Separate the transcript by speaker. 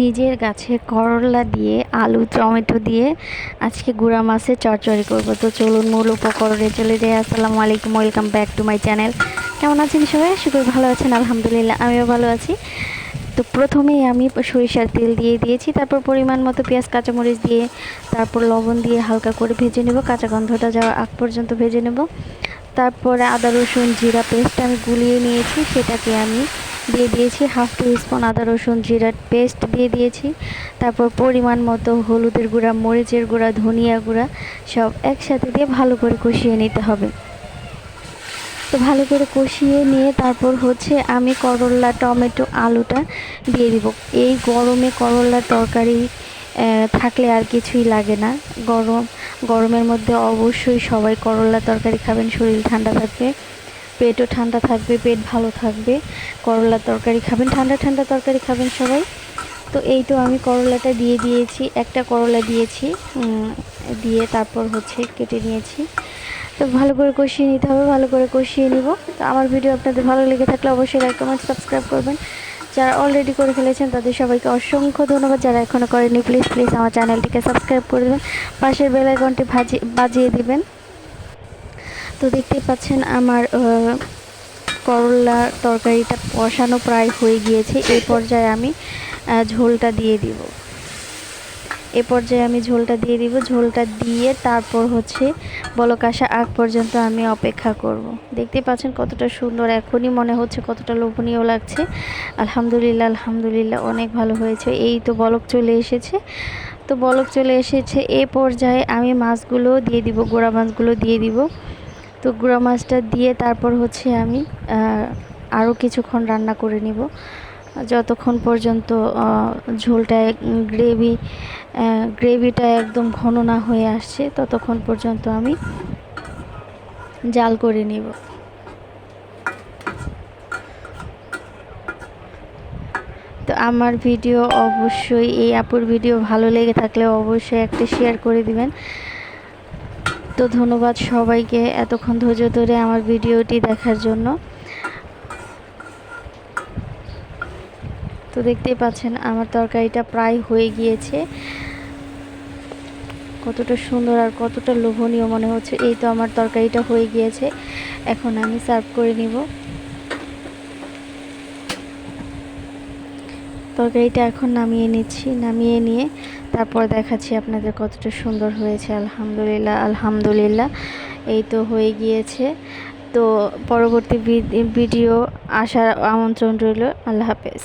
Speaker 1: নিজের গাছে করলা দিয়ে, আলু, টমেটো দিয়ে আজকে গুঁড়া মাছের চরচড়ি করব। তো চলুন মূল উপকরণে চলে যাই। আসসালামু আলাইকুম, welcome back to my channel. কেমন আছেন সবাই? আশা করি ভালো আছেন, আলহামদুলিল্লাহ, আমিও ভালো আছি। তো প্রথমেই আমি সরিষার তেল দিয়ে দিয়েছি, তারপর পরিমাণ মতো পেঁয়াজ, কাঁচামরিচ দিয়ে, তারপর লবণ দিয়ে হালকা করে ভেজে নেব। কাঁচা গন্ধটা যাওয়ার আগ পর্যন্ত ভেজে নেব। তারপরে আদা, রসুন, জিরা, পেস্ট আমি গুলিয়ে নিয়েছি, সেটাকে আমি দিয়ে দিয়েছি হাফ টু স্পুন আদা, রসুন, জিরার পেস্ট দিয়ে দিয়েছি। তারপর পরিমাণ মতো হলুদের গুঁড়া, মরিচের গুঁড়া, ধনিয়া গুঁড়া, সব একসাথে দিয়ে ভালো করে কষিয়ে নিতে হবে। তো ভালো করে কষিয়ে নিয়ে তারপর হচ্ছে আমি করলা, টমেটো, আলুটা দিয়ে দিব। এই গরমে করলার তরকারি থাকলে আর কিছুই লাগে না। গরম, গরমের মধ্যে অবশ্যই সবাই করলা তরকারি খাবেন, শরীর ঠান্ডা থাকবে। পেটও ঠান্ডা থাকবে, পেট ভালো থাকবে। করলার তরকারি খাবেন, ঠান্ডা ঠান্ডা তরকারি খাবেন সবাই। তো এই তো আমি করলাটা দিয়ে দিয়েছি, একটা করলা দিয়েছি দিয়ে তারপর হচ্ছে কেটে নিয়েছি। তো ভালো করে কষিয়ে নিতে হবে, ভালো করে কষিয়ে নিব। তো আমার ভিডিও আপনাদের ভালো লেগে থাকলে অবশ্যই লাইক কমেন্ট সাবস্ক্রাইব করবেন। যারা অলরেডি করে ফেলেছেন, তাদের সবাইকে অসংখ্য ধন্যবাদ। যারা এখনও করেনি প্লিজ প্লিজ আমার চ্যানেলটিকে সাবস্ক্রাইব করে দেবেন। পাশের বেল আইকনটি ভাজি, বাজিয়ে দিবেন। তো দেখতে পাচ্ছেন আমার করলা তরকারিটা কষানো প্রায় হয়ে গিয়েছে। এই পর্যায়ে আমি ঝোলটা দিয়ে দিব। এ পর্যায়ে আমি ঝোলটা দিয়ে দিব। ঝোলটা দিয়ে তারপর হচ্ছে বলক আসা আগ পর্যন্ত আমি অপেক্ষা করব। দেখতে পাচ্ছেন কতটা সুন্দর, এখনই মনে হচ্ছে কতটা লোভনীয় লাগছে। আলহামদুলিল্লাহ আলহামদুলিল্লাহ, অনেক ভালো হয়েছে। এই তো বলক চলে এসেছে। তো বলক চলে এসেছে। এ পর্যায়ে আমি মাছগুলো দিয়ে দিব, গোড়া মাছগুলো দিয়ে দিব। তো গুঁড়া মাছটা দিয়ে তারপর হচ্ছে আমি আরও কিছুক্ষণ রান্না করে নিব। যতক্ষণ পর্যন্ত ঝোলটা গ্রেভি গ্রেভিটা একদম ঘন না হয়ে আসছে, ততক্ষণ পর্যন্ত আমি জাল করে নিব। তো আমার ভিডিও অবশ্যই, এই আপুর ভিডিও ভালো লেগে থাকলে অবশ্যই একটা শেয়ার করে দিবেন। তো ধন্যবাদ সবাইকে এতক্ষণ ধৈর্য ধরে আমার ভিডিওটি দেখার জন্য। তো দেখতেই পাচ্ছেন, আমার তরকারিটা প্রায় হয়ে গিয়েছে। কতটা সুন্দর আর কতটা লোভনীয় মনে হচ্ছে। এই তো আমার তরকারিটা হয়ে গিয়েছে। এখন আমি সার্ভ করে নিব। তরকারিটা এখন নামিয়ে নিচ্ছি। নামিয়ে নিয়ে তারপর দেখাচ্ছি আপনাদের কতটা সুন্দর হয়েছে, আলহামদুলিল্লাহ আলহামদুলিল্লাহ। এই তো হয়ে গিয়েছে। তো পরবর্তী ভিডিও আসার আমন্ত্রণ রইল। আল্লাহ হাফেজ।